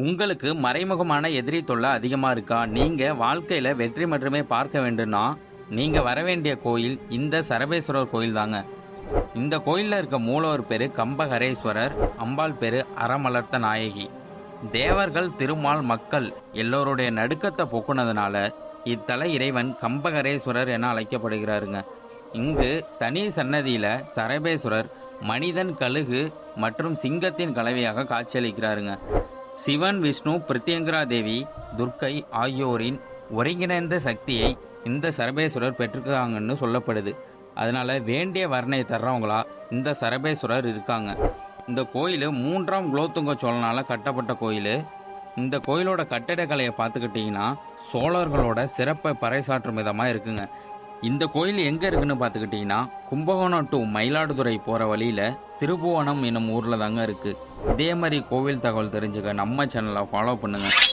உங்களுக்கு மறைமுகமான எதிரி தொல்லை அதிகமாக இருக்கா? நீங்கள் வாழ்க்கையில் வெற்றி மட்டுமே பார்க்க வேண்டும்னா நீங்கள் வர வேண்டிய கோயில் இந்த சரபேஸ்வரர் கோயில் தாங்க. இந்த கோயிலில் இருக்க மூலவர் பேர் கம்பகரேஸ்வரர் அம்பாள் பேர் அறமலர்த்த நாயகி. தேவர்கள் திருமால் மக்கள் எல்லோருடைய நடுக்கத்தை போக்குனதுனால இத்தல இறைவன் கம்பகரேஸ்வரர் என அழைக்கப்படுகிறாருங்க. இங்கு தனி சன்னதியில் சரபேஸ்வரர் மனிதன் கழுகு மற்றும் சிங்கத்தின் கலவையாக காட்சியளிக்கிறாருங்க. சிவன் விஷ்ணு பிரித்யங்கரா தேவி துர்க்கை ஆகியோரின் ஒருங்கிணைந்த சக்தியை இந்த சரபேஸ்வரர் பெற்றிருக்காங்கன்னு சொல்லப்படுது. அதனால் வேண்டிய வர்ணனை தர்றவங்களா இந்த சரபேஸ்வரர் இருக்காங்க. இந்த கோயில் மூன்றாம் குலோத்துங்க சோழனால் கட்டப்பட்ட கோயில். இந்த கோயிலோட கட்டிடக்கலையை பார்த்துக்கிட்டிங்கன்னா சோழர்களோட சிறப்பை பறைசாற்றும் விதமாக இருக்குங்க. இந்த கோயில் எங்கே இருக்குன்னு பார்த்துக்கிட்டிங்கன்னா கும்பகோணம் டு மயிலாடுதுறை போகிற வழியில் திருபுவனம் என்னும் ஊரில் தாங்க இருக்குது இதே மாதிரி கோவில் தகவல் தெரிஞ்சுக்க நம்ம சேனலை ஃபாலோ பண்ணுங்கள்